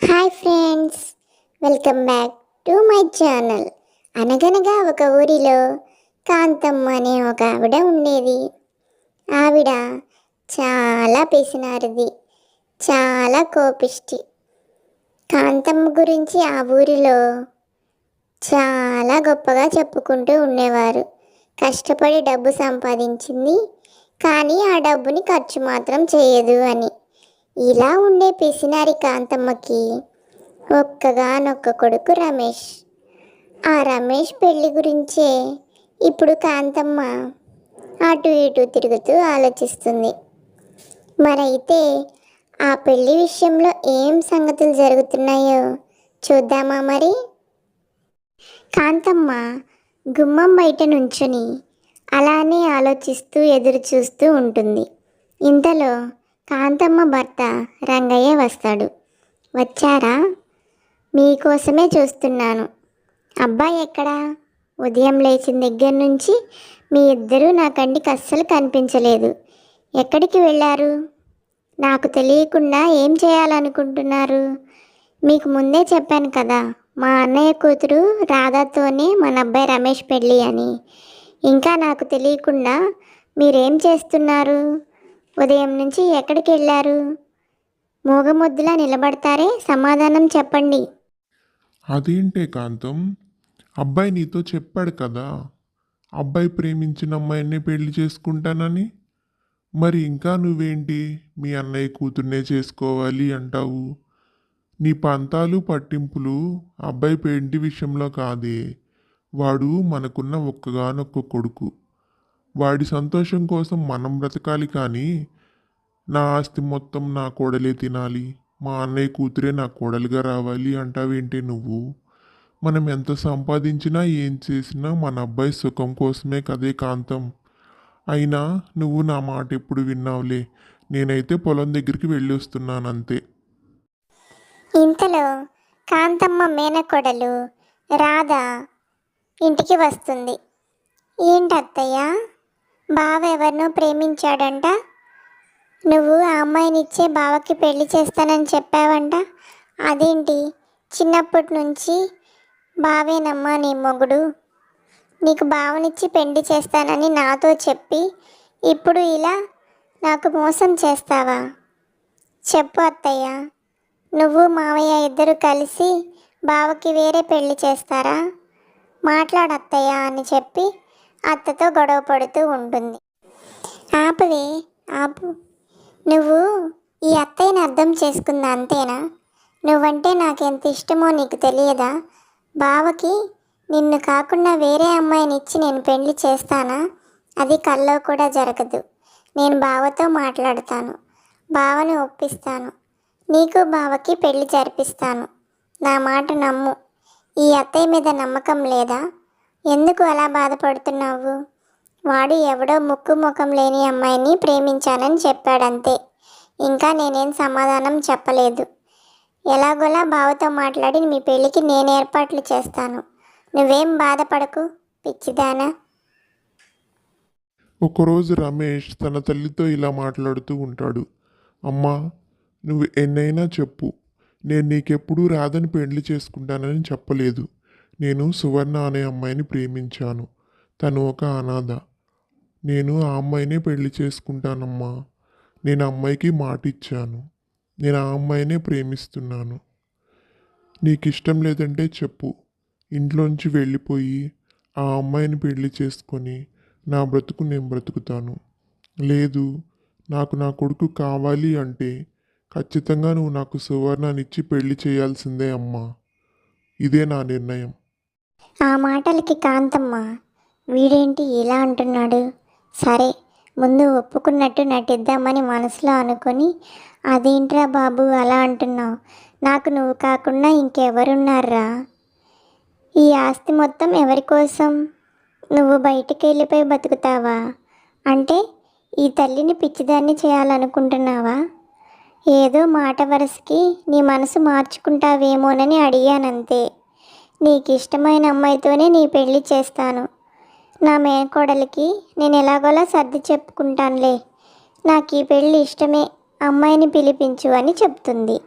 Hi friends welcome back to my channel. అనగనగా ఒక ఊరిలో కాంతమ్మ అనే ఒక ఆవిడ ఉండేది. ఆవిడ చాలా పిసినారిది చాలా కోపిష్టి. కాంతమ్మ గురించి ఆ ఊరిలో చాలా గొప్పగా చెప్పుకుంటూ ఉండేవారు. కష్టపడి డబ్బు సంపాదించింది కానీ ఆ డబ్బుని ఖర్చు మాత్రం చేయదు అని. ఇలా ఉండే పిసినారి కాంతమ్మకి ఒక్కగానొక్క కొడుకు రమేష్. ఆ రమేష్ పెళ్ళి గురించే ఇప్పుడు కాంతమ్మ అటు ఇటు తిరుగుతూ ఆలోచిస్తుంది. మరైతే ఆ పెళ్ళి విషయంలో ఏం సంగతులు జరుగుతున్నాయో చూద్దామా మరి? కాంతమ్మ గుమ్మం బయట నుంచుని అలానే ఆలోచిస్తూ ఎదురు చూస్తూ ఉంటుంది. ఇంతలో కాంతమ్మ భర్త రంగయ్య వస్తాడు. వచ్చారా? మీకోసమే చూస్తున్నాను. అబ్బాయి ఎక్కడా? ఉదయం లేచిన దగ్గర నుంచి మీ ఇద్దరూ నా కంటికి అస్సలు కనిపించలేదు. ఎక్కడికి వెళ్ళారు? నాకు తెలియకుండా ఏం చేయాలనుకుంటున్నారు? మీకు ముందే చెప్పాను కదా మా అన్నయ్య కూతురు రాధాతోనే మన అబ్బాయి రమేష్ పెళ్ళి అని. ఇంకా నాకు తెలియకుండా మీరేం చేస్తున్నారు? ఉదయం నుంచి ఎక్కడికి వెళ్ళారు? మూగముద్దులా నిలబడతారే? సమాధానం చెప్పండి. అదేంటే కాంతం? అబ్బాయి నీతో చెప్పాడు కదా. అబ్బాయి ప్రేమించిన అమ్మాయిని పెళ్ళి చేసుకుంటానని. మరి ఇంకా నువ్వేంటి? మీ అన్నయ్య కూతుర్నే చేసుకోవాలి అంటావు. నీ పంతాలు పట్టింపులు అబ్బాయి పెంటి విషయంలో కాదే. వాడు మనకున్న ఒక్కగానొక్క కొడుకు. వాడి సంతోషం కోసం మనం బ్రతకాలి కానీ నా ఆస్తి మొత్తం నా కోడలే తినాలి మా అన్నయ్య కూతురే నా కోడలుగా రావాలి అంటావేంటి నువ్వు? మనం ఎంత సంపాదించినా ఏం చేసినా మన అబ్బాయి సుఖం కోసమే కదే కాంతం. అయినా నువ్వు నా మాట ఎప్పుడు విన్నావులే. నేనైతే పొలం దగ్గరికి వెళ్ళి వస్తున్నాను అంతే ఇంతలో కాంతమ్మ మేనకొడలు రాధ ఇంటికి వస్తుంది. ఏంటత్తయ్యా? బావ ఎవరినో ప్రేమించాడంట. నువ్వు ఆ అమ్మాయినిచ్చే బావకి పెళ్ళి చేస్తానని చెప్పావంట. అదేంటి? చిన్నప్పటి నుంచి బావేనమ్మా నీ మొగుడు. నీకు బావనిచ్చి పెళ్ళి చేస్తానని నాతో చెప్పి ఇప్పుడు ఇలా నాకు మోసం చేస్తావా? చెప్పు అత్తయ్య. నువ్వు మావయ్య ఇద్దరు కలిసి బావకి వేరే పెళ్ళి చేస్తారా? మాట్లాడత్తయ్య అని చెప్పి అత్తతో గొడవ పడుతూ ఉంటుంది. ఆపవే ఆపు. నువ్వు ఈ అత్తయ్యని అర్థం చేసుకుందా అంతేనా? నువ్వంటే నాకెంత ఇష్టమో నీకు తెలియదా? బావకి నిన్ను కాకుండా వేరే అమ్మాయిని ఇచ్చి నేను పెళ్ళి చేస్తానా? అది కల్లో కూడా జరగదు. నేను బావతో మాట్లాడతాను. బావని ఒప్పిస్తాను. నీకు బావకి పెళ్ళి జరిపిస్తాను. నా మాట నమ్ము. ఈ అత్తయ్య మీద నమ్మకం లేదా? ఎందుకు అలా బాధపడుతున్నావు? వాడు ఎవడో ముక్కు ముఖం లేని అమ్మాయిని ప్రేమించానని చెప్పాడంతే. ఇంకా నేనేం సమాధానం చెప్పలేదు. ఎలాగోలా బావతో మాట్లాడి మీ పెళ్ళికి నేను ఏర్పాట్లు చేస్తాను. నువ్వేం బాధపడకు పిచ్చిదానా? ఒకరోజు రమేష్ తన తల్లితో ఇలా మాట్లాడుతూ ఉంటాడు. అమ్మా నువ్వు ఎన్నైనా చెప్పు. నేను నీకెప్పుడూ రాదని పెళ్ళి చేసుకుంటానని చెప్పలేదు. నేను సువర్ణ అనే అమ్మాయిని ప్రేమించాను. తను ఒక అనాథ. నేను ఆ అమ్మాయినే పెళ్ళి చేసుకుంటానమ్మా. నేను అమ్మాయికి మాట ఇచ్చాను నేను ఆ అమ్మాయినే ప్రేమిస్తున్నాను. నీకు ఇష్టం లేదంటే చెప్పు. ఇంట్లోంచి వెళ్ళిపోయి ఆ అమ్మాయిని పెళ్ళి చేసుకొని నా బ్రతుకు నేను బ్రతుకుతాను. లేదు నాకు నా కొడుకు కావాలి అంటే ఖచ్చితంగా నువ్వు నాకు సువర్ణనిచ్చి పెళ్ళి చేయాల్సిందే అమ్మా. ఇదే నా నిర్ణయం. ఆ మాటలకి కాంతమ్మ వీడేంటి ఇలా అంటున్నాడు? సరే ముందు ఒప్పుకున్నట్టు నటిద్దామని మనసులో అనుకొని అదేంట్రా బాబు అలా అంటున్నావు? నాకు నువ్వు కాకుండా ఇంకెవరున్నారా? ఈ ఆస్తి మొత్తం ఎవరి కోసం? నువ్వు బయటికి వెళ్ళిపోయి బతుకుతావా? అంటే ఈ తల్లిని పిచ్చిదాన్ని చేయాలనుకుంటున్నావా? ఏదో మాట వరసకి నీ మనసు మార్చుకుంటావేమోనని అడిగానంతే. నీకు ఇష్టమైన అమ్మాయితోనే నీ పెళ్ళి చేస్తాను. నా మేనకోడలికి నేను ఎలాగోలా సర్ది చెప్పుకుంటానులే. నాకు ఈ పెళ్ళి ఇష్టమే. అమ్మాయిని పిలిపించు అని చెప్తుంది.